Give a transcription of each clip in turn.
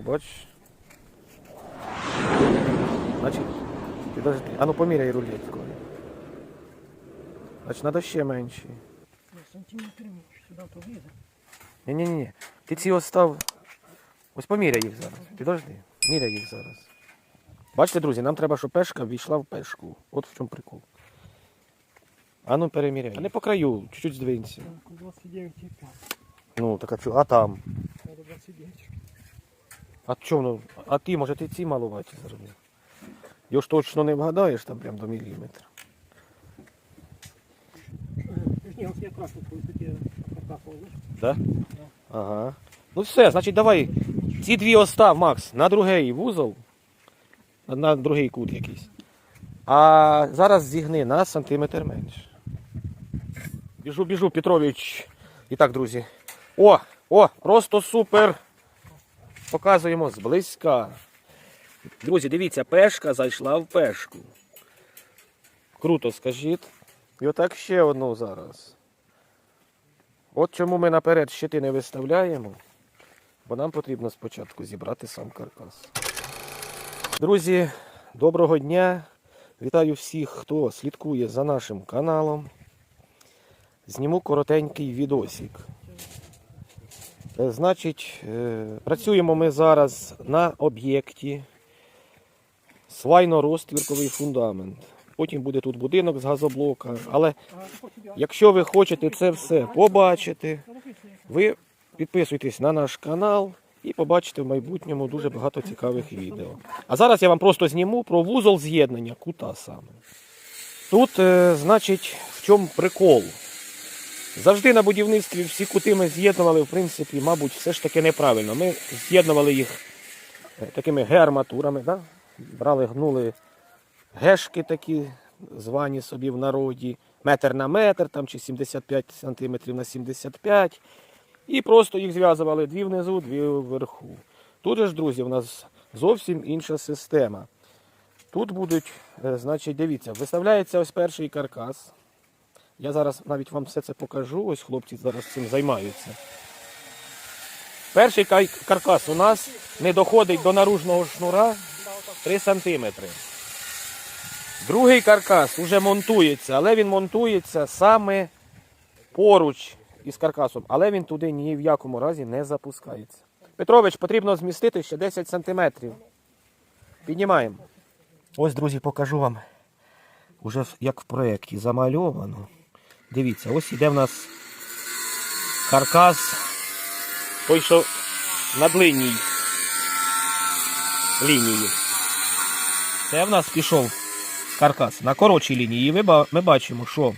бачиш? Значить, підожди. А ну поміряй рулеткою. Значить, треба ще менші. Сантиметр менше, сюди то влізе. Ні-ні-ні. Ти ці остав. Ось поміряй їх зараз. Підожди. Міряй їх зараз. Бачите, друзі, нам треба, щоб пешка війшла в пешку. От в чому прикол. А ну переміряй. А не по краю, чуть-чуть здвинься. 29,5. Ну, так а чого? А там? 29. А воно? А ти, може, ти ці малуваті зробив? Його ж точно не вгадаєш там прям до міліметра. Ні, ось тут ось таке знаєш. Да? Ага. Ну все, значить давай ці дві остав, Макс, на другий вузол, на другий кут якийсь. А зараз зігни на сантиметр менше. Біжу, біжу, Петрович. І так, друзі. О, о, просто супер. Показуємо зблизька. Друзі, дивіться, пешка зайшла в пешку. Круто, скажіть. І отак ще одну зараз. От чому ми наперед щити не виставляємо, бо нам потрібно спочатку зібрати сам каркас. Друзі, доброго дня! Вітаю всіх, хто слідкує за нашим каналом. Зніму коротенький відосик. Е, Значить, е, працюємо ми зараз на об'єкті свайно-розтвірковий фундамент. Потім буде тут будинок з газоблока. Але Якщо ви хочете це все побачити, ви підписуйтесь на наш канал і побачите в майбутньому дуже багато цікавих відео. А зараз я вам просто зніму про вузол з'єднання кута саме. Тут, е, значить, в чому прикол? Завжди на будівництві всі кути ми з'єднували, в принципі, мабуть, все ж таки неправильно. Ми з'єднували їх е, такими геарматурами, да? брали, гнули гешки такі, звані собі в народі, метр на метр, там, чи 75 сантиметрів на 75. І просто їх зв'язували дві внизу, дві вверху. Тут ж, друзі, у нас зовсім інша система. Тут будуть, е, значить, дивіться, виставляється ось перший каркас. Я зараз навіть вам все це покажу. Ось хлопці зараз цим займаються. Перший каркас у нас не доходить до наружного шнура 3 сантиметри. Другий каркас вже монтується, але він монтується саме поруч із каркасом, але він туди ні в якому разі не запускається. Петрович, потрібно змістити ще 10 сантиметрів. Піднімаємо. Ось, друзі, покажу вам, уже як в проєкті замальовано. Дивіться, ось іде в нас каркас, той, що на длинній лінії. Це в нас пішов каркас на коротшій лінії. І ми бачимо, що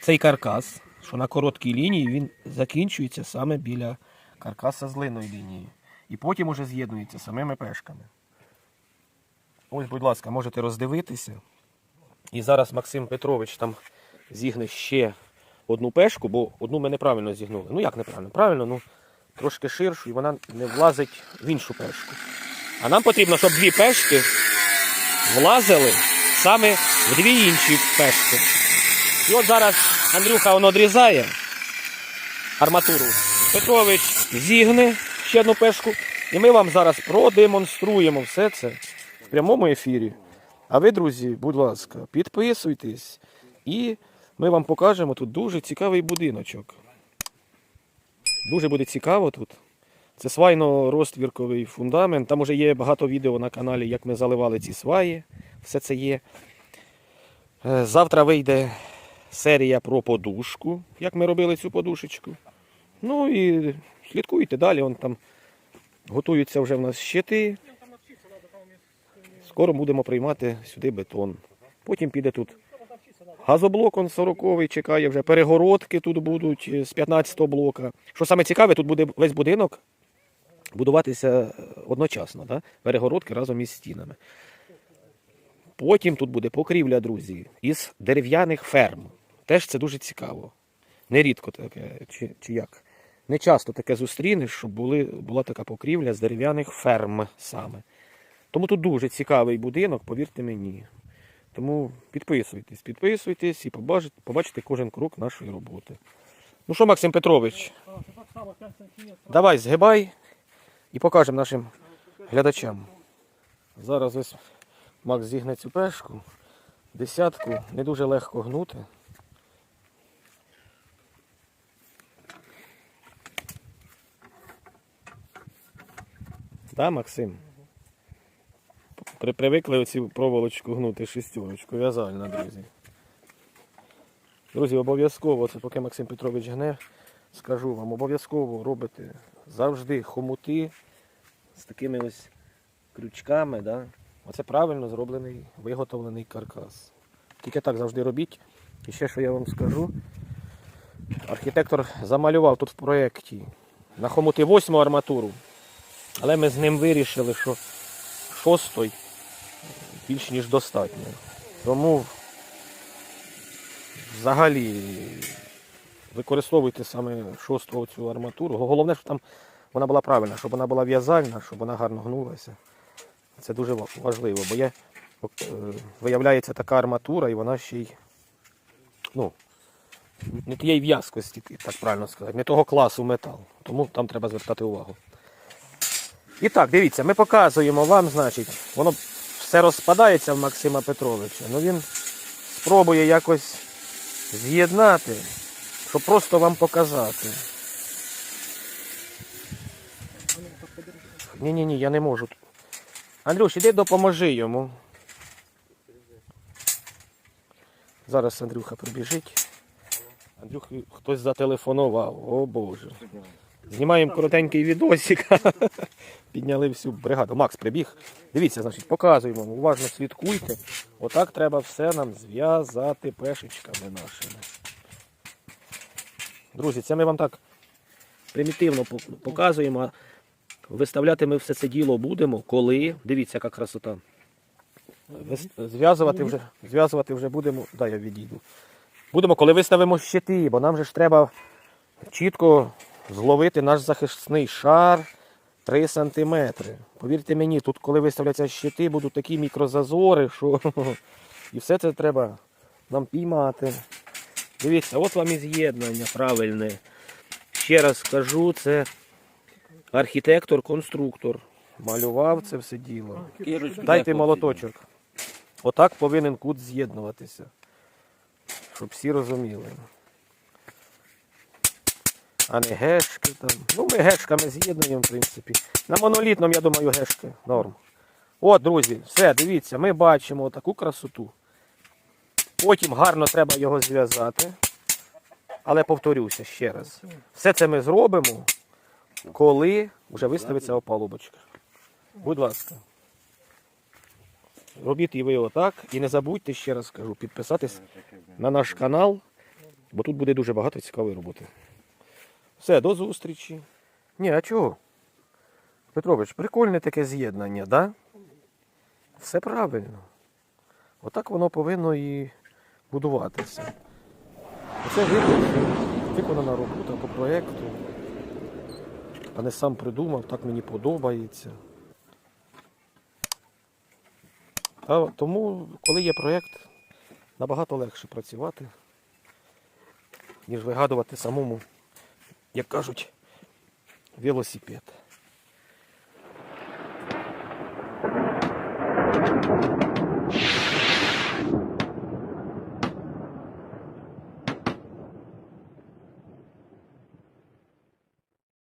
цей каркас, що на короткій лінії, він закінчується саме біля каркаса з длинною лінією. І потім уже з'єднується самими пешками. Ось, будь ласка, можете роздивитися. І зараз Максим Петрович там зігне ще одну пешку, бо одну ми неправильно зігнули. Ну як неправильно? Правильно, ну трошки ширшу, і вона не влазить в іншу пешку. А нам потрібно, щоб дві пешки влазили саме в дві інші пешки. І от зараз Андрюха воно одрізає арматуру. Петрович зігне ще одну пешку. І ми вам зараз продемонструємо все це в прямому ефірі. А ви, друзі, будь ласка, підписуйтесь і ми вам покажемо тут дуже цікавий будиночок. Дуже буде цікаво тут. Це свайно-розтвірковий фундамент. Там вже є багато відео на каналі, як ми заливали ці сваї. Все це є. Е, Завтра вийде серія про подушку, як ми робили цю подушечку. Ну і слідкуйте далі. Вон там готуються вже в нас щити. Скоро будемо приймати сюди бетон. Потім піде тут газоблок он 40 чекає вже. Перегородки тут будуть е, з 15 блока. Що саме цікаве, тут буде весь будинок будуватися е, одночасно. Да? Перегородки разом із стінами. Потім тут буде покрівля, друзі, із дерев'яних ферм. Теж це дуже цікаво. Нерідко таке, чи, чи як. Не часто таке зустрінеш, щоб були, була така покрівля з дерев'яних ферм саме. Тому тут дуже цікавий будинок, повірте мені. Тому підписуйтесь, підписуйтесь і побачите, побачите кожен крок нашої роботи. Ну що, Максим Петрович, Так само 5 сантиметрів. давай згибай і покажемо нашим глядачам. Зараз ось Макс зігне цю пешку. Десятку не дуже легко гнути. Да, Максим? При, привикли оцю проволочку гнути шестерочку, в'язальна, друзі. Друзі, обов'язково, це поки Максим Петрович гне, скажу вам, обов'язково робите завжди хомути з такими ось крючками. Да? Оце правильно зроблений, виготовлений каркас. Тільки так завжди робіть. І ще що я вам скажу. Архітектор замалював тут в проєкті на хомути восьму арматуру, але ми з ним вирішили, що шостої більш ніж достатньо. Тому взагалі використовуйте саме шосту цю арматуру. Головне, щоб там вона була правильна, щоб вона була в'язальна, щоб вона гарно гнулася. Це дуже важливо, бо є, е, виявляється така арматура, і вона ще й ну, не тієї в'язкості, так правильно сказати, не того класу метал. Тому там треба звертати увагу. І так, дивіться, ми показуємо вам, значить, воно все розпадається в Максима Петровича. Ну він спробує якось з'єднати, щоб просто вам показати. Ні, ні, ні, я не можу. Андрюш, іди допоможи йому. Зараз Андрюха прибіжить. Андрюх, хтось зателефонував. О Боже. Знімаємо коротенький відосик. Підняли всю бригаду. Макс прибіг. Дивіться, значить, показуємо, уважно слідкуйте. Отак треба все нам зв'язати пешечками нашими. Друзі, це ми вам так примітивно показуємо. Виставляти ми все це діло будемо, коли. Дивіться, яка красота. Зв'язувати вже, зв'язувати вже будемо. Дай я відійду. Будемо, коли виставимо щити, бо нам же ж треба чітко зловити наш захисний шар 3 см. Повірте мені, тут, коли виставляться щити, будуть такі мікрозазори, що і все це треба нам піймати. Дивіться, от вам і з'єднання правильне. Ще раз скажу, це архітектор-конструктор. Малював це все діло. Дайте молоточок. Отак повинен кут з'єднуватися. Щоб всі розуміли. А не гешки там. Ну, ми гешками з'єднуємо, в принципі. На монолітному, я думаю, гешки норм. От, друзі, все, дивіться, ми бачимо таку красоту. Потім гарно треба його зв'язати. Але повторюся ще раз. Все це ми зробимо, коли вже виставиться опалубочка. Будь ласка. Робіть і ви отак. І не забудьте, ще раз скажу, підписатись на наш канал, бо тут буде дуже багато цікавої роботи. Все, до зустрічі. Ні, а чого? Петрович, прикольне таке з'єднання, да? Все правильно. Отак воно повинно і будуватися. Це видно, що виконана робота по проєкту. А не сам придумав, так мені подобається. А тому, коли є проєкт, набагато легше працювати, ніж вигадувати самому, як кажуть, велосипед.